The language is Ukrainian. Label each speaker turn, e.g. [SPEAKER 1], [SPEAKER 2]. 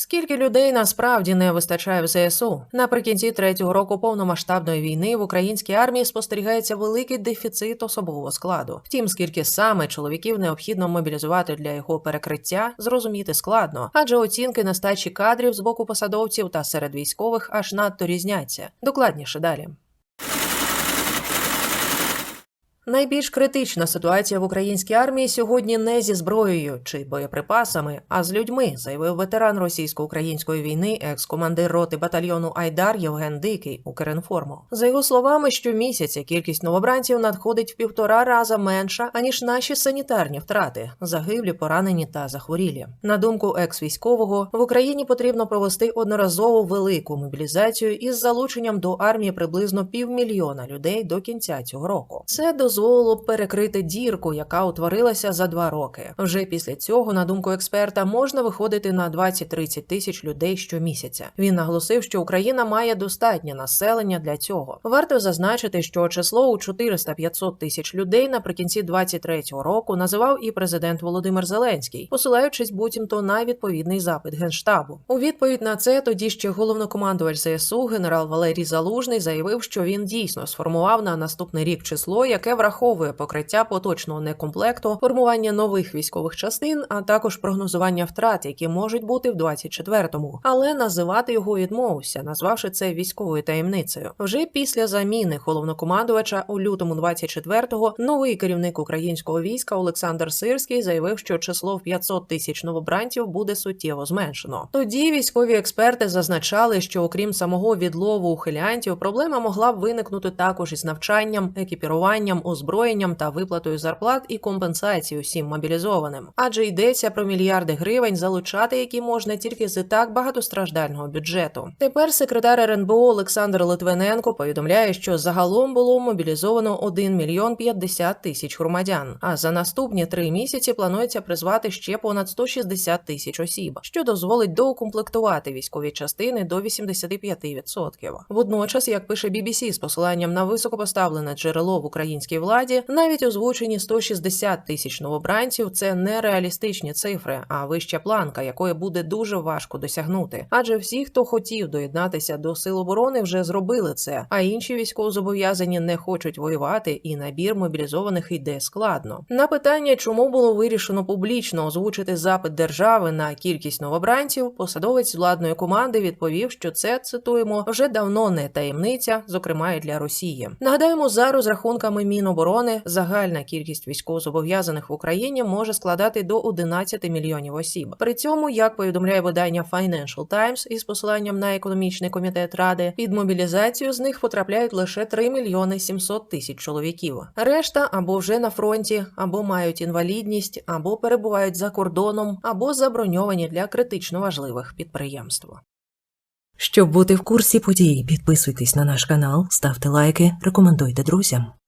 [SPEAKER 1] Скільки людей насправді не вистачає в ЗСУ? Наприкінці третього року повномасштабної війни в українській армії спостерігається великий дефіцит особового складу. Втім, скільки саме чоловіків необхідно мобілізувати для його перекриття, зрозуміти складно, адже оцінки нестачі кадрів з боку посадовців та серед військових аж надто різняться. Докладніше далі. Найбільш критична ситуація в українській армії сьогодні не зі зброєю чи боєприпасами, а з людьми, заявив ветеран російсько-української війни, екс-командир роти батальйону Айдар Євген Дикий у Укрінформу. За його словами, щомісяця кількість новобранців надходить в півтора раза менша аніж наші санітарні втрати, загиблі, поранені та захворілі. На думку екс-військового, в Україні потрібно провести одноразову велику мобілізацію із залученням до армії приблизно півмільйона людей до кінця цього року. Це дозволило б перекрити дірку, яка утворилася за два роки. Вже після цього, на думку експерта, можна виходити на 20-30 тисяч людей щомісяця. Він наголосив, що Україна має достатнє населення для цього. Варто зазначити, що число у 400-500 тисяч людей наприкінці 23-го року називав і президент Володимир Зеленський, посилаючись буцімто на відповідний запит генштабу. У відповідь на це тоді ще головнокомандувач ЗСУ генерал Валерій Залужний заявив, що він дійсно сформував на наступний рік число, яке враховує покриття поточного некомплекту, формування нових військових частин, а також прогнозування втрат, які можуть бути в 24-му. Але називати його відмовився, назвавши це військовою таємницею. Вже після заміни головнокомандувача у лютому 24-го новий керівник українського війська Олександр Сирський заявив, що число в 500 тисяч новобранців буде суттєво зменшено. Тоді військові експерти зазначали, що окрім самого відлову ухилянтів, проблема могла б виникнути також із навчанням, екіпіруванням, озброєнням та виплатою зарплат і компенсацією всім мобілізованим, адже йдеться про мільярди гривень, залучати які можна тільки з так багатостраждального бюджету. Тепер секретар РНБО Олександр Литвиненко повідомляє, що загалом було мобілізовано 1 мільйон 50 тисяч громадян. А за наступні три місяці планується призвати ще понад 160 тисяч осіб, що дозволить доукомплектувати військові частини до 85%. Водночас, як пише BBC з посиланням на високопоставлене джерело в українській владі, навіть озвучені 160 тисяч новобранців це не реалістичні цифри, а вища планка, якої буде дуже важко досягнути. Адже всі, хто хотів доєднатися до сил оборони, вже зробили це. А інші військовозобов'язані не хочуть воювати, і набір мобілізованих йде складно. На питання, чому було вирішено публічно озвучити запит держави на кількість новобранців, посадовець владної команди відповів, що це цитуємо вже давно не таємниця, зокрема і для Росії. Нагадаємо, за розрахунками Міноборони загальна кількість військовозобов'язаних в Україні може складати до 11 мільйонів осіб. При цьому, як повідомляє видання Financial Times із посиланням на економічний комітет ради, під мобілізацію з них потрапляють лише 3 мільйони 700 тисяч чоловіків. Решта або вже на фронті, або мають інвалідність, або перебувають за кордоном, або заброньовані для критично важливих підприємств.
[SPEAKER 2] Щоб бути в курсі подій, підписуйтесь на наш канал, ставте лайки, рекомендуйте друзям.